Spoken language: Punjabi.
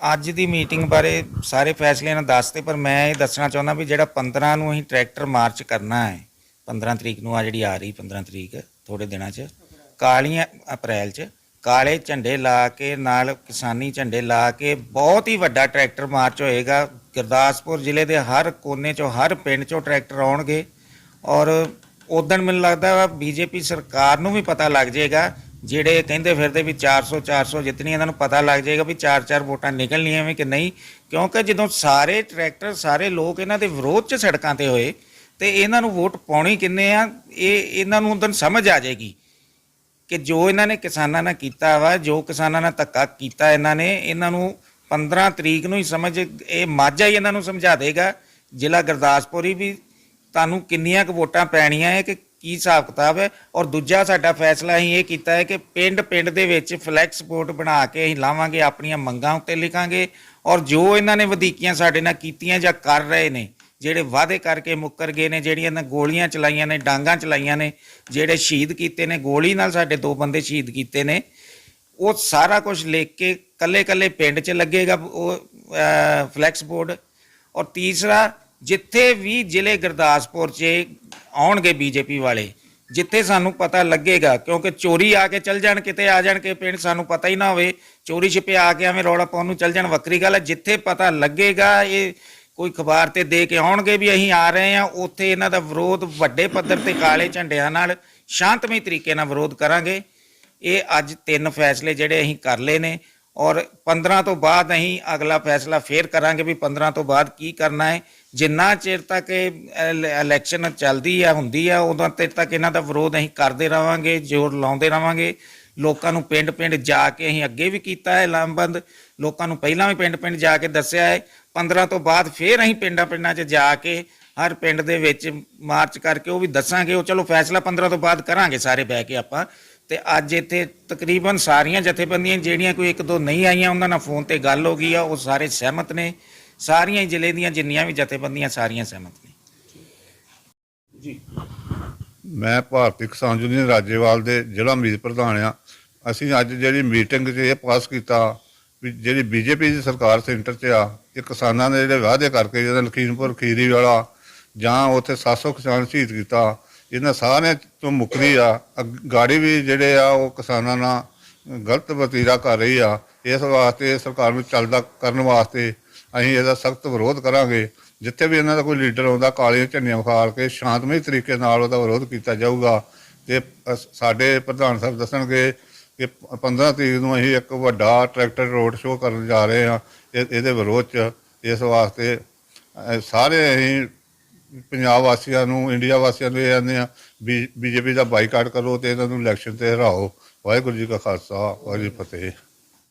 ਅੱਜ ਦੀ ਮੀਟਿੰਗ ਬਾਰੇ ਸਾਰੇ ਫੈਸਲੇ ਨਾਲ ਦੱਸਤੇ ਪਰ ਮੈਂ ਇਹ ਦੱਸਣਾ ਚਾਹੁੰਦਾ ਵੀ ਜਿਹੜਾ 15 ਨੂੰ ਅਸੀਂ ਟਰੈਕਟਰ ਮਾਰਚ ਕਰਨਾ ਹੈ 15 ਤਰੀਕ ਨੂੰ ਆ ਜਿਹੜੀ ਆ ਰਹੀ 15 ਤਰੀਕ ਥੋੜੇ ਦਿਨਾਂ 'ਚ, ਕਾਲੀਆਂ ਅਪ੍ਰੈਲ 'ਚ, ਕਾਲੇ ਝੰਡੇ ਲਾ ਕੇ ਨਾਲ ਕਿਸਾਨੀ ਝੰਡੇ ਲਾ ਕੇ ਬਹੁਤ ਹੀ ਵੱਡਾ ਟਰੈਕਟਰ ਮਾਰਚ ਹੋਏਗਾ। ਗੁਰਦਾਸਪੁਰ ਜ਼ਿਲ੍ਹੇ ਦੇ ਹਰ ਕੋਨੇ 'ਚੋਂ, ਹਰ ਪਿੰਡ 'ਚੋਂ ਟਰੈਕਟਰ ਆਉਣਗੇ ਔਰ ਉਦੋਂ ਮੈਨੂੰ ਲੱਗਦਾ ਵਾ ਬੀਜੇਪੀ ਸਰਕਾਰ ਨੂੰ ਵੀ ਪਤਾ ਲੱਗ ਜਾਏਗਾ ਜਿਹੜੇ ਕਹਿੰਦੇ ਫਿਰਦੇ ਵੀ 400 400 ਜਿਤਨੀ ਇਹਨਾਂ ਨੂੰ ਪਤਾ ਲੱਗ ਜਾਏਗਾ ਵੀ 4-4 ਵੋਟਾਂ ਨਿਕਲਣੀਆਂ ਵੀ ਕਿ ਨਹੀਂ, ਕਿਉਂਕਿ ਜਦੋਂ ਸਾਰੇ ਟਰੈਕਟਰ, ਸਾਰੇ ਲੋਕ ਇਹਨਾਂ ਦੇ ਵਿਰੋਧ 'ਚ ਸੜਕਾਂ ਤੇ ਹੋਏ ਤੇ ਇਹਨਾਂ ਨੂੰ ਵੋਟ ਪਾਉਣੀ ਕਿੰਨੇ ਆ, ਇਹ ਇਹਨਾਂ ਨੂੰ ਉਦੋਂ ਸਮਝ ਆ ਜਾਏਗੀ ਕਿ ਜੋ ਇਹਨਾਂ ਨੇ ਕਿਸਾਨਾਂ ਨਾਲ ਕੀਤਾ ਵਾ, ਜੋ ਕਿਸਾਨਾਂ ਨਾਲ ਧੱਕਾ ਕੀਤਾ ਇਹਨਾਂ ਨੇ, ਇਹਨਾਂ ਨੂੰ 15 ਤਰੀਕ ਨੂੰ ਹੀ ਸਮਝ, ਇਹ ਮਾਝਾ ਹੀ ਇਹਨਾਂ ਨੂੰ ਸਮਝਾ ਦੇਗਾ। ਜ਼ਿਲ੍ਹਾ ਗੁਰਦਾਸਪੁਰ ਹੀ ਵੀ ਤੁਹਾਨੂੰ ਕਿੰਨੀਆਂ ਕੁ ਵੋਟਾਂ ਪੈਣੀਆਂ ਹੈ ਕਿ ਕੀ ਹਿਸਾਬ ਕਿਤਾਬ ਹੈ? ਔਰ ਦੂਜਾ ਸਾਡਾ ਫੈਸਲਾ ਅਸੀਂ ਇਹ ਕੀਤਾ ਹੈ ਕਿ ਪਿੰਡ ਪਿੰਡ ਦੇ ਵਿੱਚ ਫਲੈਕਸ ਬੋਰਡ ਬਣਾ ਕੇ ਅਸੀਂ ਲਾਵਾਂਗੇ, ਆਪਣੀਆਂ ਮੰਗਾਂ ਉੱਤੇ ਲਿਖਾਂਗੇ। ਔਰ ਜੋ ਇਹਨਾਂ ਨੇ ਵਧੀਕੀਆਂ ਸਾਡੇ ਨਾਲ ਕੀਤੀਆਂ ਜਾਂ ਕਰ ਰਹੇ ਨੇ, ਜਿਹੜੇ ਵਾਅਦੇ ਕਰਕੇ ਮੁੱਕਰ ਗਏ ਨੇ, ਜਿਹੜੀਆਂ ਇਹਨਾਂ ਗੋਲੀਆਂ ਚਲਾਈਆਂ ਨੇ, ਡਾਂਗਾਂ ਚਲਾਈਆਂ ਨੇ, ਜਿਹੜੇ ਸ਼ਹੀਦ ਕੀਤੇ ਨੇ, ਗੋਲੀ ਨਾਲ ਸਾਡੇ ਦੋ ਬੰਦੇ ਸ਼ਹੀਦ ਕੀਤੇ ਨੇ, ਉਹ ਸਾਰਾ ਕੁਝ ਲਿਖ ਕੇ ਕੱਲੇ ਕੱਲੇ ਪਿੰਡ 'ਚ ਲੱਗੇਗਾ ਉਹ ਫਲੈਕਸ ਬੋਰਡ ਔਰ ਤੀਸਰਾ ਜਿੱਥੇ ਵੀ ਜ਼ਿਲ੍ਹੇ ਗੁਰਦਾਸਪੁਰ 'ਚ ਆਉਣਗੇ ਬੀਜੇਪੀ ਵਾਲੇ, ਜਿੱਥੇ ਸਾਨੂੰ ਪਤਾ ਲੱਗੇਗਾ, ਕਿਉਂਕਿ ਚੋਰੀ ਆ ਕੇ ਚੱਲ ਜਾਣ, ਕਿਤੇ ਆ ਜਾਣ ਕੇ ਪਿੰਡ, ਸਾਨੂੰ ਪਤਾ ਹੀ ਨਾ ਹੋਵੇ, ਚੋਰੀ ਛਿਪੇ ਆ ਕੇ ਐਵੇਂ ਰੌਲਾ ਪਾਉਣ ਨੂੰ ਚੱਲ ਜਾਣ, ਵੱਖਰੀ ਗੱਲ ਹੈ, ਜਿੱਥੇ ਪਤਾ ਲੱਗੇਗਾ, ਇਹ ਕੋਈ ਖਬਰ ਤੇ ਦੇ ਕੇ ਆਉਣਗੇ ਵੀ ਅਸੀਂ ਆ ਰਹੇ ਹਾਂ, ਉੱਥੇ ਇਹਨਾਂ ਦਾ ਵਿਰੋਧ ਵੱਡੇ ਪੱਧਰ ਤੇ ਕਾਲੇ ਝੰਡਿਆਂ ਨਾਲ ਸ਼ਾਂਤਮਈ ਤਰੀਕੇ ਨਾਲ ਵਿਰੋਧ ਕਰਾਂਗੇ। ਇਹ ਅੱਜ ਤਿੰਨ ਫੈਸਲੇ ਜਿਹੜੇ ਅਸੀਂ ਕਰ ਲਏ ਨੇ, ਔਰ 15 ਤੋਂ ਬਾਅਦ ਅਸੀਂ ਅਗਲਾ ਫੈਸਲਾ ਫੇਰ ਕਰਾਂਗੇ ਵੀ 15 ਤੋਂ ਬਾਅਦ ਕੀ ਕਰਨਾ ਹੈ। ਜਿੰਨਾ ਚਿਰ ਤੱਕ ਇਹ ਇਲੈਕਸ਼ਨ ਚੱਲਦੀ ਆ, ਹੁੰਦੀ ਆ, ਉਦੋਂ ਤੱਕ ਤੱਕ ਇਹਨਾਂ ਦਾ ਵਿਰੋਧ ਅਸੀਂ ਕਰਦੇ ਰਵਾਂਗੇ, ਜ਼ੋਰ ਲਾਉਂਦੇ ਰਵਾਂਗੇ। ਲੋਕਾਂ ਨੂੰ ਪਿੰਡ ਪਿੰਡ ਜਾ ਕੇ ਅਸੀਂ ਅੱਗੇ ਵੀ ਕੀਤਾ ਹੈ ਲਾਮਬੰਦ। ਲੋਕਾਂ ਨੂੰ ਪਹਿਲਾਂ ਵੀ ਪਿੰਡ ਪਿੰਡ ਜਾ ਕੇ ਦੱਸਿਆ ਹੈ। 15 ਤੋਂ ਬਾਅਦ ਫੇਰ ਅਸੀਂ ਪਿੰਡਾਂ ਪਿੰਡਾਂ 'ਚ ਜਾ ਕੇ ਹਰ ਪਿੰਡ ਦੇ ਵਿੱਚ ਮਾਰਚ ਕਰਕੇ ਉਹ ਵੀ ਦੱਸਾਂਗੇ। ਉਹ ਚਲੋ ਫੈਸਲਾ 15 ਤੋਂ ਬਾਅਦ ਕਰਾਂਗੇ ਸਾਰੇ ਬਹਿ ਕੇ ਆਪਾਂ। ਤੇ ਅੱਜ ਇੱਥੇ ਤਕਰੀਬਨ ਸਾਰੀਆਂ ਜਥੇਬੰਦੀਆਂ ਜਿਹੜੀਆਂ ਕੋਈ ਇੱਕ ਦੋ ਨਹੀਂ ਆਈਆਂ, ਉਹਨਾਂ ਨਾਲ ਫੋਨ ਤੇ ਗੱਲ ਹੋ ਗਈ ਆ, ਉਹ ਸਾਰੇ ਸਹਿਮਤ ਨੇ। ਸਾਰੀਆਂ ਹੀ ਜ਼ਿਲ੍ਹੇ ਦੀਆਂ ਜਿੰਨੀਆਂ ਵੀ ਜਥੇਬੰਦੀਆਂ ਸਾਰੀਆਂ ਸਹਿਮਤ ਨੇ। ਮੈਂ ਭਾਰਤੀ ਕਿਸਾਨ ਯੂਨੀਅਨ ਰਾਜੇਵਾਲ ਦੇ ਜ਼ਿਲ੍ਹਾ ਮੀਤ ਪ੍ਰਧਾਨ ਆ ਅਸੀਂ ਅੱਜ ਜਿਹੜੀ ਮੀਟਿੰਗ 'ਚ ਇਹ ਪਾਸ ਕੀਤਾ ਵੀ ਜਿਹੜੀ ਬੀਜੇਪੀ ਦੀ ਸਰਕਾਰ ਸੈਂਟਰ 'ਚ ਆ, ਇਹ ਕਿਸਾਨਾਂ ਦੇ ਜਿਹੜੇ ਵਾਅਦੇ ਕਰਕੇ ਜਿਹੜਾ ਲਖੀਮਪੁਰ ਖੀਰੀ ਵਾਲਾ ਜਾਂ ਉੱਥੇ 700 ਕਿਸਾਨ ਸ਼ਹੀਦ ਕੀਤਾ, ਇਹਨਾਂ ਸਾਰਿਆਂ ਤੋਂ ਮੁਕਰੀ ਆ। ਅੱਗ- ਗਾੜੀ ਵੀ ਜਿਹੜੇ ਆ ਉਹ ਕਿਸਾਨਾਂ ਨਾਲ ਗਲਤ ਵਤੀਰਾ ਕਰ ਰਹੀ ਆ। ਇਸ ਵਾਸਤੇ ਸਰਕਾਰ ਨੂੰ ਚੱਲਦਾ ਕਰਨ ਵਾਸਤੇ ਅਸੀਂ ਇਹਦਾ ਸਖਤ ਵਿਰੋਧ ਕਰਾਂਗੇ। ਜਿੱਥੇ ਵੀ ਇਹਨਾਂ ਦਾ ਕੋਈ ਲੀਡਰ ਆਉਂਦਾ, ਕਾਲੀਆਂ ਝੰਡੀਆਂ ਵਿਖਾਲ ਕੇ ਸ਼ਾਂਤਮਈ ਤਰੀਕੇ ਨਾਲ ਉਹਦਾ ਵਿਰੋਧ ਕੀਤਾ ਜਾਊਗਾ। ਤੇ ਅਸ- ਸਾਡੇ ਪ੍ਰਧਾਨ ਸਾਹਿਬ ਦੱਸਣਗੇ ਕਿ 15 ਤਰੀਕ ਨੂੰ ਅਸੀਂ ਇੱਕ ਵੱਡਾ ਟਰੈਕਟਰ ਰੋਡ ਸ਼ੋਅ ਕਰਨ ਜਾ ਰਹੇ ਹਾਂ। ਇਹ- ਇਹਦੇ ਵਿਰੋਧ ਚ ਇਸ ਵਾਸਤੇ ਸਾਰੇ ਅਸੀਂ ਪੰਜਾਬ ਵਾਸੀਆਂ ਨੂੰ, ਇੰਡੀਆ ਵਾਸੀਆਂ ਨੂੰ ਇਹ ਕਹਿੰਦੇ ਆ ਬੀਜੇਪੀ ਦਾ ਬਾਈਕਾਟ ਕਰੋ ਤੇ ਇਹਨਾਂ ਨੂੰ ਇਲੈਕਸ਼ਨ ਤੇ ਹਰਾਓ। ਵਾਹਿਗੁਰੂ ਜੀ ਕਾ ਖਾਲਸਾ, ਵਾਹਿਗੁਰੂ ਜੀ ਫਤਿਹ।